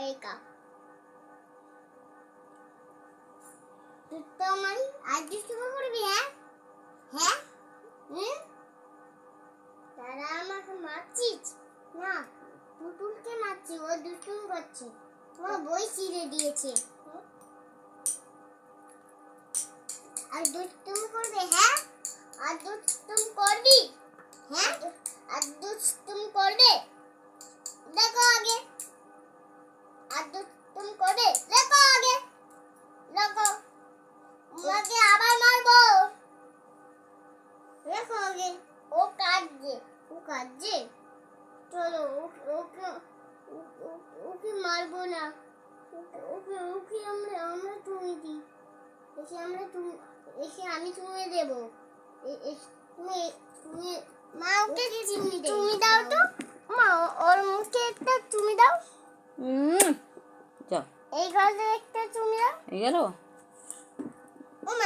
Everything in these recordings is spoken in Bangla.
তুই তো মানে আজ দুষ্টুমি করবি হ্যাঁ? হ্যাঁ? হুম? তারা আমাকে মারছিস? না, পুতুলকে মারছি, ও দুষ্টুমি করছে। ও বই ছিঁড়ে দিয়েছে। আর দুষ্টুমি করবে হ্যাঁ? আর দুষ্টুমি করবি হ্যাঁ? আর দুষ্টুমি করবে? দেখো আগে ও কাঁদছে ও কাঁদছে? চলো ও- ওকে ও- ও- ওকে মারবো না। ওকে ওকে আমরা আমরা তুমি দিই। এসে আমরা তুমি এসে আমি চুমে দেবো। তুমি তুমি মা ওকে তুমি তুমি দাও তো। মা ওর মুখে একটা তুমি দাও। হুম এই গালে একটা তুমি দাও। এই গেল?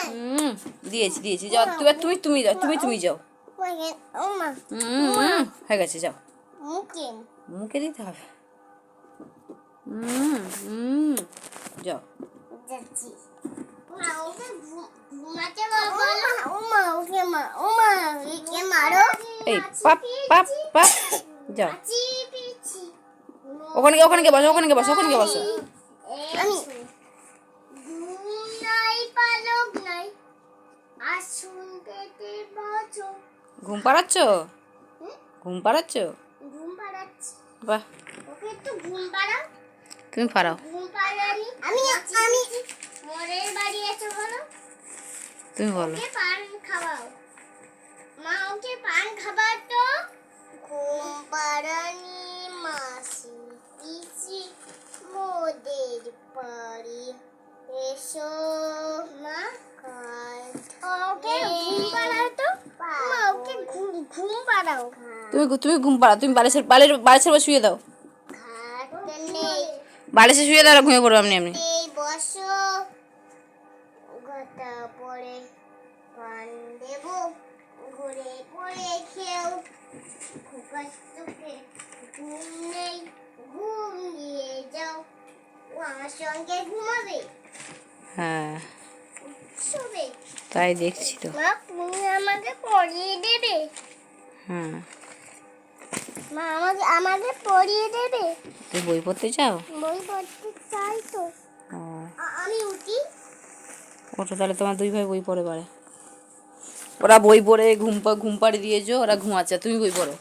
হুম দিয়েছি দিয়েছি যাও তুমি তুমি তুমি যাও তুমি তুমি যাও। হুম হয়ে গেছে যাও। মুখে। দিতে হবে। হুম হুম যাও। এই পাপ পাপ পাপ যাও। ওখানে ওখানে গিয়ে বসো ওখানে বসো ওখানে বসো। ঘুম পাড়াচ্ছ? ঘুম পাড়াচ্ছ? ঘুম পাড়াচ্ছি। বাহ। ওকে একটু ঘুম পাড়াও। তুমি পাড়াও। ঘুম পাড়ানি আমি আমি মরের বাড়ি এসে বলো। তুমি বলো। ওকে পান খাওয়াও। পাড়াও তুমি তুমি ঘুম পাড়াও তুমি বালিশের বালির বালিশের উপর শুয়ে দাও। বালিশে শুয়ে দাও ঘুমিয়ে পড়ো আপনি আপনি হ্যাঁ। তাই দেখছি তো। তুমি আমাকে পড়িয়ে দেবে। হ্যাঁ। মা আমাকে আমাকে পড়িয়ে দেবে? তুমি বই পড়তে চাও? বই পড়তে চাই তো। আমি উঠি। ওটা তাহলে তোমার দুই ভাই বই পড়ে পারে ওরা বই পড়ে ঘুম ঘুম পাড়ি দিয়েছ ওরা ঘুমাচ্ছে তুমি বই পড়ো।